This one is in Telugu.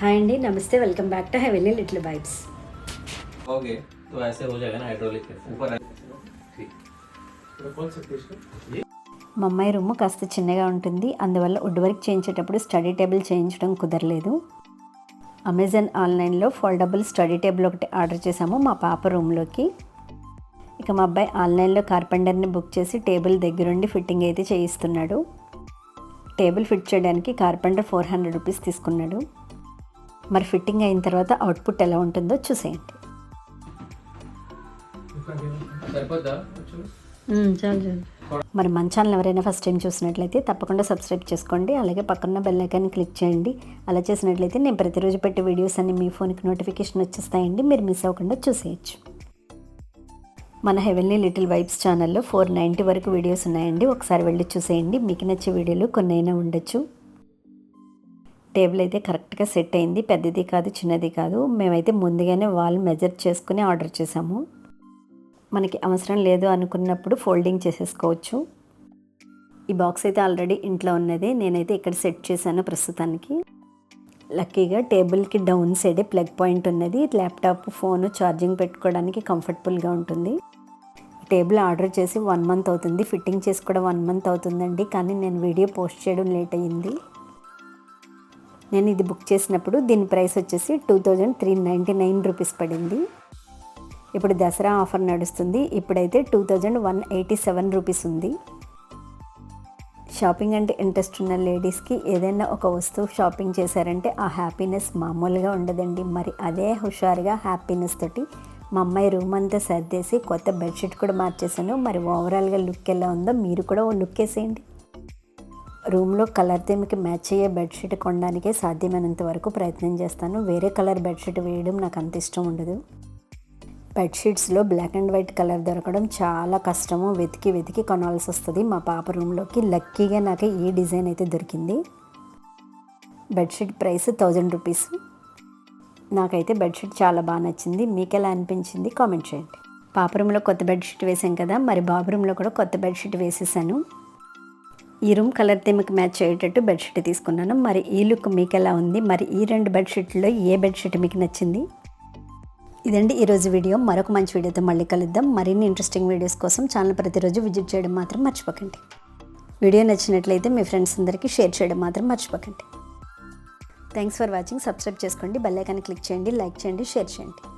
హాయ్ అండి నమస్తే welcome back to heavenly little vibes okay तो ऐसे हो जाएगा ना हाइड्रोलिक ऊपर ठीक మా అమ్మాయి రూమ్ కాస్త చిన్నగా ఉంటుంది అందువల్ల వుడ్ వర్క్ చేయించేటప్పుడు స్టడీ టేబుల్ చేయించడం కుదరలేదు అమెజాన్ ఆన్లైన్లో ఫోల్డబుల్ స్టడీ టేబుల్ ఒకటి ఆర్డర్ చేసాము మా పాప రూమ్లోకి ఇక మా అబ్బాయి ఆన్లైన్లో కార్పెంటర్ని బుక్ చేసి టేబుల్ దగ్గరుండి ఫిట్టింగ్ అయితే చేయిస్తున్నాడు టేబుల్ ఫిట్ చేయడానికి కార్పెంటర్ ఫోర్ హండ్రెడ్ రూపీస్ తీసుకున్నాడు మరి ఫిట్టింగ్ అయిన తర్వాత అవుట్పుట్ ఎలా ఉంటుందో చూసేయండి. చాలు మరి మన ఛానల్ ఎవరైనా ఫస్ట్ టైం చూసినట్లయితే తప్పకుండా సబ్స్క్రైబ్ చేసుకోండి. అలాగే పక్కన బెల్ ఐకాన్ క్లిక్ చేయండి. అలా చేసినట్లయితే నేను ప్రతిరోజు పెట్టే వీడియోస్ అన్ని మీ ఫోన్కి నోటిఫికేషన్ వచ్చేస్తాయండి. మీరు మిస్ అవ్వకుండా చూసేయచ్చు. మన హెవెన్లీ లిటిల్ వైబ్స్ ఛానల్లో ఫోర్ నైంటీ వరకు వీడియోస్ ఉన్నాయండి. ఒకసారి వెళ్ళి చూసేయండి. మీకు నచ్చే వీడియోలు కొన్ని అయినా ఉండొచ్చు. టేబుల్ అయితే కరెక్ట్గా సెట్ అయింది. పెద్దది కాదు చిన్నది కాదు. మేమైతే ముందుగానే వాల్ మెజర్ చేసుకుని ఆర్డర్ చేసాము. మనకి అవసరం లేదు అనుకున్నప్పుడు ఫోల్డింగ్ చేసేసుకోవచ్చు. ఈ బాక్స్ అయితే ఆల్రెడీ ఇంట్లో ఉన్నది. నేనైతే ఇక్కడ సెట్ చేశాను ప్రస్తుతానికి. లక్కీగా టేబుల్కి డౌన్ సైడే ప్లగ్ పాయింట్ ఉన్నది. ల్యాప్టాప్ ఫోన్ ఛార్జింగ్ పెట్టుకోవడానికి కంఫర్టబుల్గా ఉంటుంది. టేబుల్ ఆర్డర్ చేసి వన్ మంత్ అవుతుంది. ఫిట్టింగ్ చేసి కూడా వన్ మంత్ అవుతుందండి. కానీ నేను వీడియో పోస్ట్ చేయడం లేట్ అయ్యింది. నేను ఇది బుక్ చేసినప్పుడు దీని ప్రైస్ వచ్చేసి two thousand three ninety nine rupees పడింది. ఇప్పుడు దసరా ఆఫర్ నడుస్తుంది. ఇప్పుడైతే two thousand one eighty seven rupees ఉంది. షాపింగ్ అంటే ఇంట్రెస్ట్ ఉన్న లేడీస్కి ఏదైనా ఒక వస్తువు షాపింగ్ చేశారంటే ఆ హ్యాపీనెస్ మామూలుగా ఉండదండి. మరి అదే హుషారుగా హ్యాపీనెస్ తోటి మా అమ్మాయి రూమ్ అంతా సర్దేసి కొత్త బెడ్షీట్ కూడా మార్చేసాను మరి ఓవరాల్గా లుక్ ఎలా ఉందో మీరు కూడా ఓ లుక్ వేసేయండి. రూమ్లో కలర్ థీమ్కి మ్యాచ్ అయ్యే బెడ్షీట్ కొనడానికే సాధ్యమైనంత వరకు ప్రయత్నం చేస్తాను. వేరే కలర్ బెడ్షీట్ వేయడం నాకు అంత ఇష్టం ఉండదు. బెడ్షీట్స్లో బ్లాక్ అండ్ వైట్ కలర్ దొరకడం చాలా కష్టము. వెతికి వెతికి కొనాల్సి వస్తుంది. మా పాప రూమ్లోకి లక్కీగా నాకు ఈ డిజైన్ అయితే దొరికింది. బెడ్షీట్ ప్రైస్ థౌజండ్ రూపీస్ నాకైతే బెడ్షీట్ చాలా బాగా నచ్చింది. మీకు ఎలా అనిపించింది? కామెంట్ చేయండి. పాప రూమ్లో కొత్త బెడ్షీట్ వేసాం కదా మరి బాబు రూమ్లో కూడా కొత్త బెడ్షీట్ వేసేసాను. ఈ రూమ్ కలర్ థీమ్కి మ్యాచ్ అయ్యేటట్టు బెడ్షీట్ తీసుకున్నాను. మరి ఈ లుక్ మీకు ఎలా ఉంది? మరి ఈ రెండు బెడ్షీట్లో ఏ బెడ్షీట్ మీకు నచ్చింది? ఇదండి ఈరోజు వీడియో. మరొక మంచి వీడియోతో మళ్ళీ కలుద్దాం. మరిన్ని ఇంట్రెస్టింగ్ వీడియోస్ కోసం ఛానల్ ప్రతిరోజు విజిట్ చేయడం మాత్రం మర్చిపోకండి. వీడియో నచ్చినట్లయితే మీ ఫ్రెండ్స్ అందరికీ షేర్ చేయడం మాత్రం మర్చిపోకండి. Thanks for watching. సబ్స్క్రైబ్ చేసుకోండి. బెల్ ఐకాన్ క్లిక్ చేయండి. లైక్ చేయండి. షేర్ చేయండి.